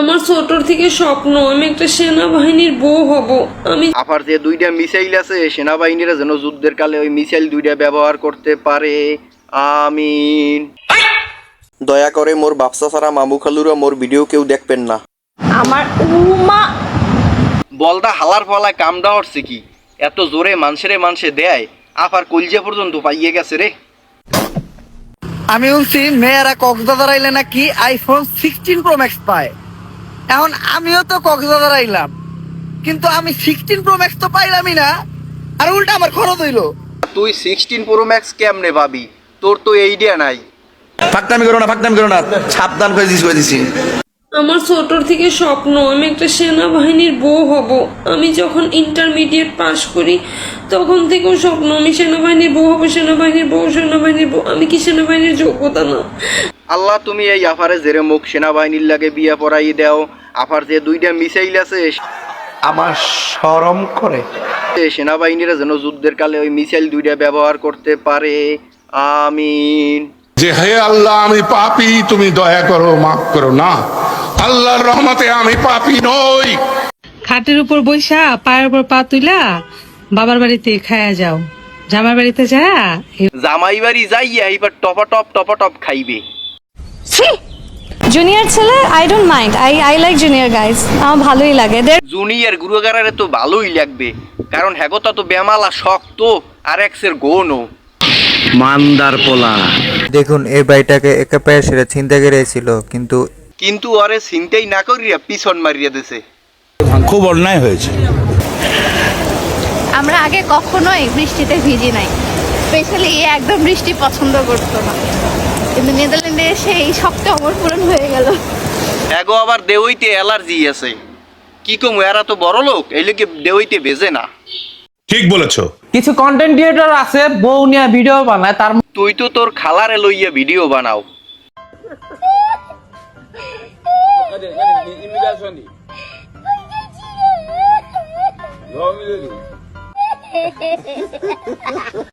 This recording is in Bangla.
আমার ছোটর থেকে স্বপ্ন আমি একটা সেনাবাহিনীর বউ হব। আমি আবার যে দুইটা মিসাইল আছে সেনাবাহিনীরা যেন যুদ্ধের কালে ওই মিসাইল দুইটা ব্যবহার করতে পারে। আমিন। দয়া করে মোর বাপসা সারা মামু খালুরা মোর ভিডিও কেউ দেখবেন না। আমার উমা। বলদা হালার ফলায় কামটা হচ্ছে কি? এত জোরে মানুষেরে মানুষে দেয় আবার কলজা পর্যন্ত পাইয়ে গেছে রে। আমি শুনছি মেয়েরা কক্সবাজার আইলে নাকি আইফোন সিক্সটিন প্রো ম্যাক্স পায়। এখন আমিও তো কক্সবাজার আইলাম। কিন্তু আমি সিক্সটিন প্রো ম্যাক্স তো পাইলামই না। আর উল্টা আমার খরচ হইল। তুই সিক্সটিন প্রো ম্যাক্স কেমনে ভাবি তোর তো এইডিয়া নাই। ফাঁকতামি করো না ফাঁকতামি করো না। সাবধান করে দিছি করে দিছি। আমার ছোটর থেকে স্বপ্ন আমি একটা সেনাবাহিনীর বউ হব। আমি যখন ইন্টারমিডিয়েট পাশ করি তখন থেকেও স্বপ্ন আমি সেনাবাহিনীর বউ হব সেনাবাহিনীর বউ সেনাবাহিনীর বউ। আমি কি সেনাবাহিনীর যোগ্যতা না? আল্লাহ তুমি এই আফারে জেরে মুখ সেনাবাহিনীর লাগে বিয়া পড়াই দাও। আফার যে দুইটা মিসাইল আছে আমার শরম করে। সেনাবাহিনীরা যেন যুদ্ধের কালে ওই মিসাইল দুইটা ব্যবহার করতে পারে। আমিন। যে হে আল্লাহ আমি পাপি তুমি দয়া করো মাফ করো না। আল্লাহর রহমতে আমি পাপি নই। খাটের উপর বৈশা পায়ের উপর পা তুইলা বাবার বাড়িতে খায়া যাও। জামাই বাড়িতে যা জামাই বাড়ি যাইয়া এবার টপা টপ টপা টপ খাইবে। জুনিয়র ছেলে I don't mind I I like junior guys আমার ভালোই লাগে। দের জুনিয়র গুরুগারারে তো ভালোই লাগবে। কারণ হ্যাগোতা তো বেমালা শক্ত আর এক্সের গোনও দেখুন এই বাড়িটাকে একে পায়ে সেরে ছিনতে গেড়েছিল কিন্তু কিন্তু আরে চিন্তাই না করিয়া পিছন মারিয়া দিছে। খুব অন্যায় হয়েছে। আমরা আগে কখনোই বৃষ্টিতে ভিজি নাই। স্পেশালি একদম বৃষ্টি পছন্দ করতো না। কিন্তু নেদারল্যান্ডে এসে এই শখটা আমার পূরণ হয়ে গেল। হ্যাগো আবার দেওইতে অ্যালার্জি আছে। কি কম এরা তো বড় লোক এই লোকে দেওইতে বেজে না। ঠিক বলেছ। কিছু কন্টেন্ট ক্রিয়েটর আছে বউ নিয়ে ভিডিও বানায় তার তুই তো তোর খালারে লইয়া ভিডিও বানাও।